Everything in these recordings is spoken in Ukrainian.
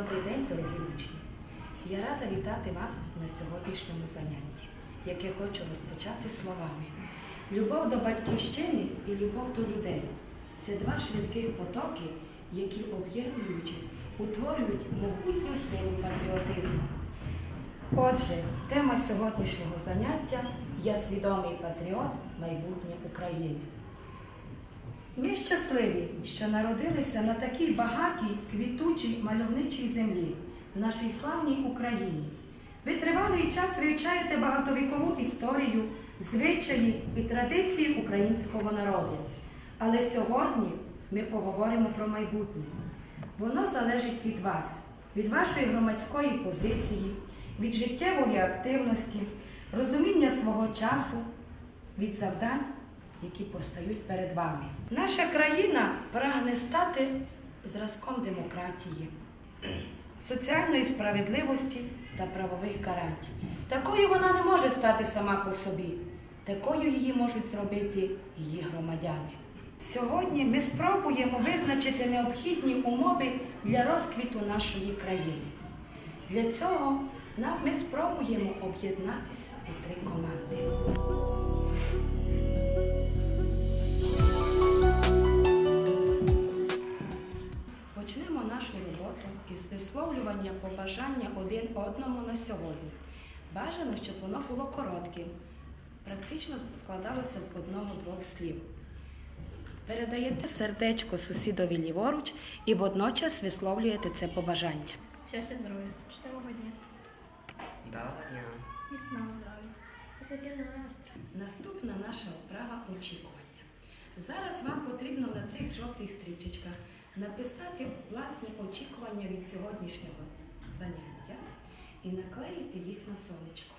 Добрий день, дорогі учні! Я рада вітати вас на сьогоднішньому занятті, яке хочу розпочати словами. Любов до батьківщини і любов до людей це два швидких потоки, які, об'єднуючись, утворюють могутню силу патріотизму. Отже, тема сьогоднішнього заняття Я свідомий патріот майбутнє України. Ми щасливі, що народилися на такій багатій, квітучій, мальовничій землі, в нашій славній Україні. Ви тривалий час вивчаєте багатовікову історію, звичаї і традиції українського народу. Але сьогодні ми поговоримо про майбутнє. Воно залежить від вас, від вашої громадської позиції, від життєвої активності, розуміння свого часу, від завдань, які постають перед вами. Наша країна прагне стати зразком демократії, соціальної справедливості та правових гарантій. Такою вона не може стати сама по собі, такою її можуть зробити її громадяни. Сьогодні ми спробуємо визначити необхідні умови для розквіту нашої країни. Для цього ми спробуємо об'єднатися у три команди. Нашу роботу із висловлювання побажання один одному на сьогодні. Бажано, щоб воно було коротким, практично складалося з одного-двох слів. Передаєте сердечко сусідові ліворуч і водночас висловлюєте це побажання. Щастя, здоров'я, щасливого дня, Доброго дня. міцного здоров'я, позитивного настрою. Наступна наша вправа очікування. Зараз вам потрібно на цих жовтих стрічечках написати власні очікування від сьогоднішнього заняття і наклеїти їх на сонечко.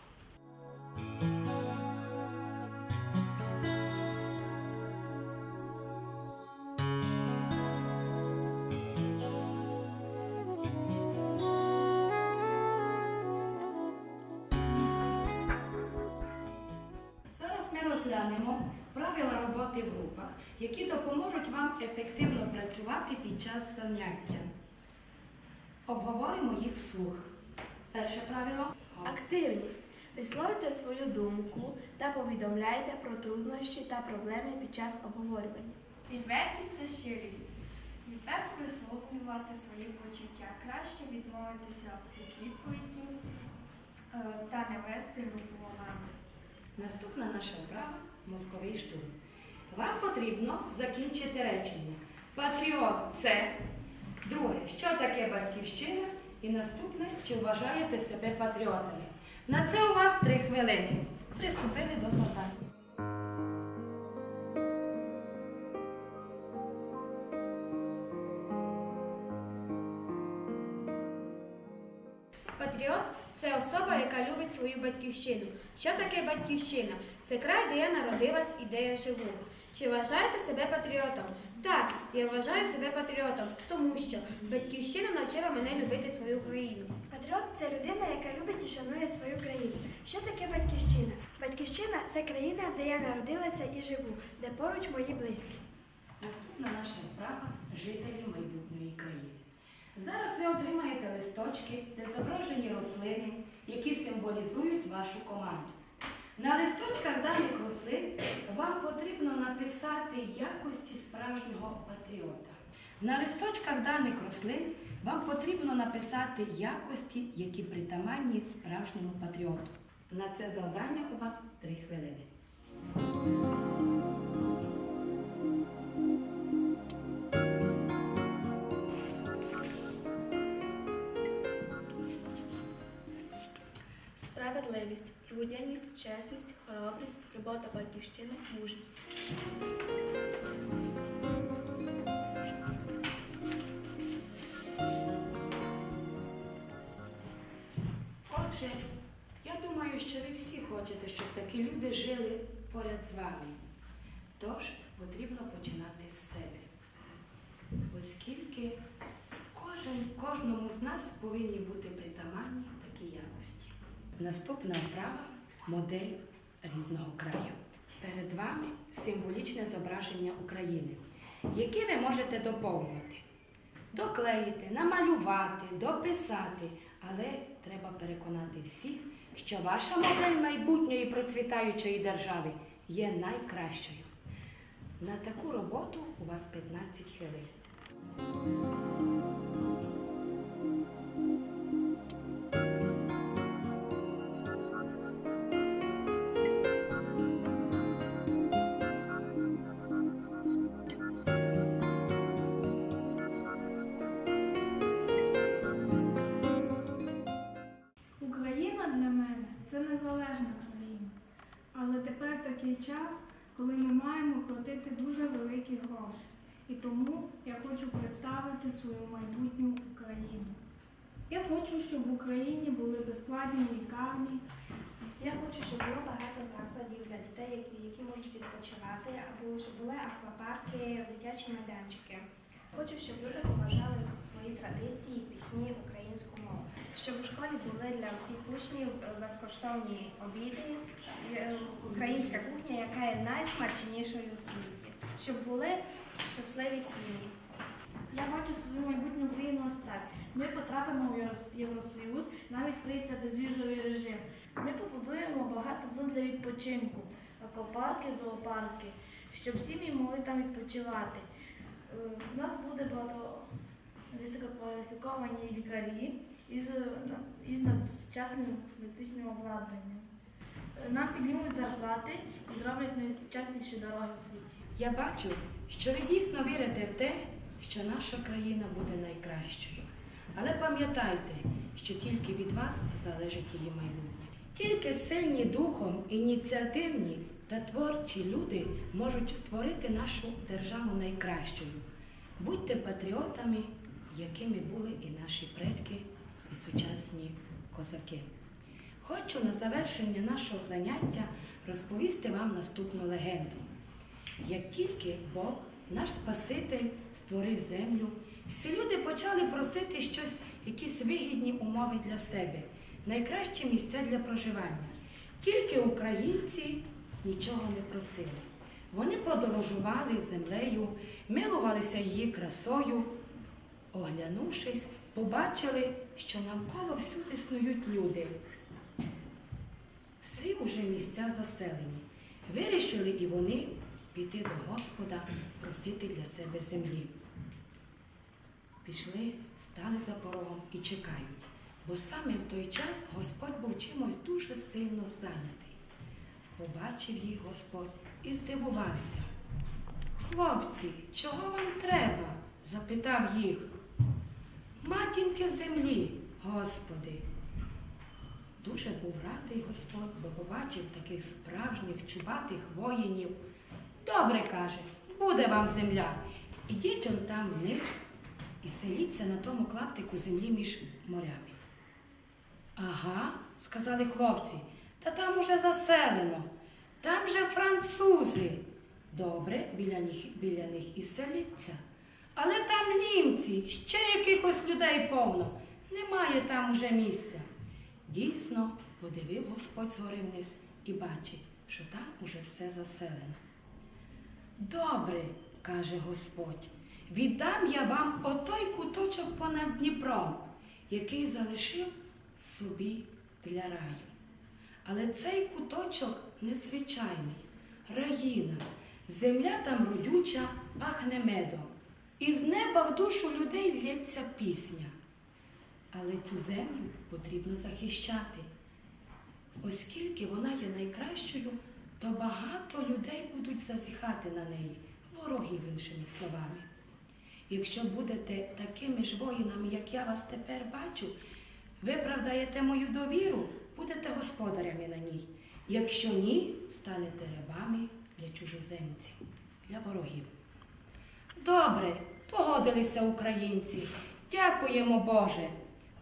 Зараз ми розглянемо роботи в групах, які допоможуть вам ефективно працювати під час заняття. Обговоримо їх вслух. Перше правило Активність. Висловлюйте свою думку та повідомляйте про труднощі та проблеми під час обговорювання. Відвертість та щирість. Відверто висловлювати свої почуття. Краще відмовитися від відповіді е, та не вести групу оману. Наступна наша вправа мозковий штурм. Вам потрібно закінчити речення. Патріот це. Друге, що таке батьківщина? І наступне, чи вважаєте себе патріотами? На це у вас три хвилини. Приступили до завдання. Це особа, яка любить свою батьківщину. Що таке батьківщина? Це край, де я народилась і де я живу. Чи вважаєте себе патріотом? Так, я вважаю себе патріотом, тому що батьківщина навчила мене любити свою країну. Патріот це людина, яка любить і шанує свою країну. Що таке батьківщина? Батьківщина це країна, де я народилася і живу, де поруч мої близькі. Наступна наша вправа жителі майбутньої країни. Зараз ви отримаєте листочки, де зображені рослини, які символізують вашу команду. На листочках даних рослин вам потрібно написати якості справжнього патріота. На листочках даних рослин вам потрібно написати якості, які притаманні справжньому патріоту. На це завдання у вас три хвилини. Справедливість, людяність, чесність, хоробрість, до батьківщини, мужність. Отже, я думаю, що ви всі хочете, щоб такі люди жили поряд з вами. Тож потрібно починати з себе. Оскільки кожен, кожному з нас повинні бути якості. Наступна вправа модель рідного краю. Перед вами символічне зображення України, яке ви можете доповнювати. доклеїти, намалювати, дописати. Але треба переконати всіх, що ваша модель майбутньої процвітаючої держави є найкращою. На таку роботу у вас 15 хвилин. Час, коли ми маємо платити дуже великі гроші. І тому я хочу представити свою майбутню Україну. Я хочу, щоб в Україні були безплатні лікарні, Я хочу, щоб було багато закладів для дітей, які, можуть відпочивати, або щоб були аквапарки, дитячі майданчики. Хочу, щоб люди поважали свої традиції. Щоб у школі були для всіх учнів е, безкоштовні обіди, е, українська кухня, яка є найсмачнішою у світі. Щоб були щасливі сім'ї. Я бачу свою майбутню Україну ось так. Ми потрапимо в Євросоюз, навіть прийде безвізовий режим. Ми побудуємо багато зон для відпочинку, аквапарки, зоопарки, щоб сім'ї могли там відпочивати. Е, У нас буде багато висококваліфіковані лікарі із, із сучасним медичним обладнанням. Е, Нам піднімуть зарплати і зроблять найсучасніші дороги у світі. Я бачу, що ви дійсно вірите в те, що наша країна буде найкращою. Але пам'ятайте, що тільки від вас залежить її майбутнє. Тільки сильні духом, ініціативні та творчі люди можуть створити нашу державу найкращою. Будьте патріотами, якими були і наші предки, козаки. Хочу на завершення нашого заняття розповісти вам наступну легенду. Як тільки Бог, наш Спаситель, створив землю, всі люди почали просити щось, якісь вигідні умови для себе, найкращі місця для проживання. Тільки українці нічого не просили. Вони подорожували землею, милувалися її красою. Оглянувшись, побачили, що навколо всюди снують люди. Всі уже місця заселені. Вирішили і вони піти до Господа, просити для себе землі. Пішли, стали за порогом і чекають, бо саме в той час Господь був чимось дуже сильно зайнятий. Побачив їх Господь і здивувався. Хлопці, чого вам треба? запитав їх. Матінки землі, Господи. Дуже був радий Господь, бо побачив таких справжніх чубатих воїнів. Добре каже, буде вам земля. Ідіть он там вниз і селіться на тому клаптику землі між морями. Ага, сказали хлопці, та там уже заселено. Там же французи. Добре, біля них, біля них і селіться. Але там німці, ще якихось людей повно. Немає там уже місця. Дійсно, подивив Господь згори вниз і бачить, що там уже все заселено. Добре, каже Господь, віддам я вам отой куточок понад Дніпром, який залишив собі для раю. Але цей куточок незвичайний, раїна, земля там родюча, пахне медом. Із неба в душу людей лється пісня. Але цю землю потрібно захищати. Оскільки вона є найкращою, то багато людей будуть зазіхати на неї, ворогів, іншими словами. Якщо будете такими ж воїнами, як я вас тепер бачу, виправдаєте мою довіру, будете господарями на ній. Якщо ні, станете рабами для чужоземців, для ворогів. Добре, погодилися українці. Дякуємо, Боже.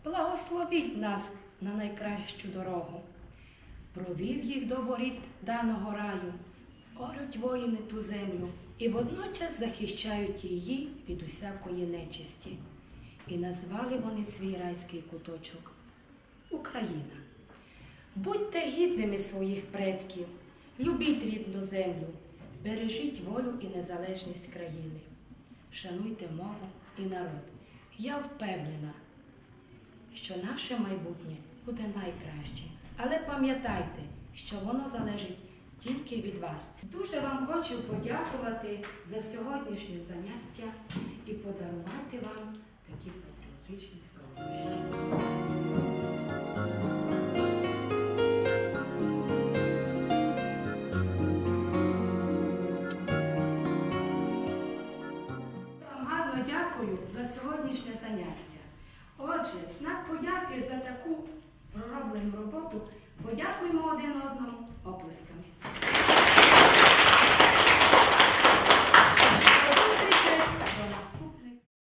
Благословіть нас на найкращу дорогу. Провів їх до воріт даного раю, орють воїни ту землю і водночас захищають її від усякої нечисті. І назвали вони свій райський куточок Україна. Будьте гідними своїх предків, любіть рідну землю, бережіть волю і незалежність країни, шануйте мову і народ. Я впевнена, що наше майбутнє буде найкраще. Але пам'ятайте, що воно залежить тільки від вас. Дуже вам хочу подякувати за сьогоднішнє заняття і подарувати вам такі патріотичні солодощі. Дякую за сьогоднішнє заняття. Отже, знак подяки за таку пророблену роботу подякуємо один одному оплесками.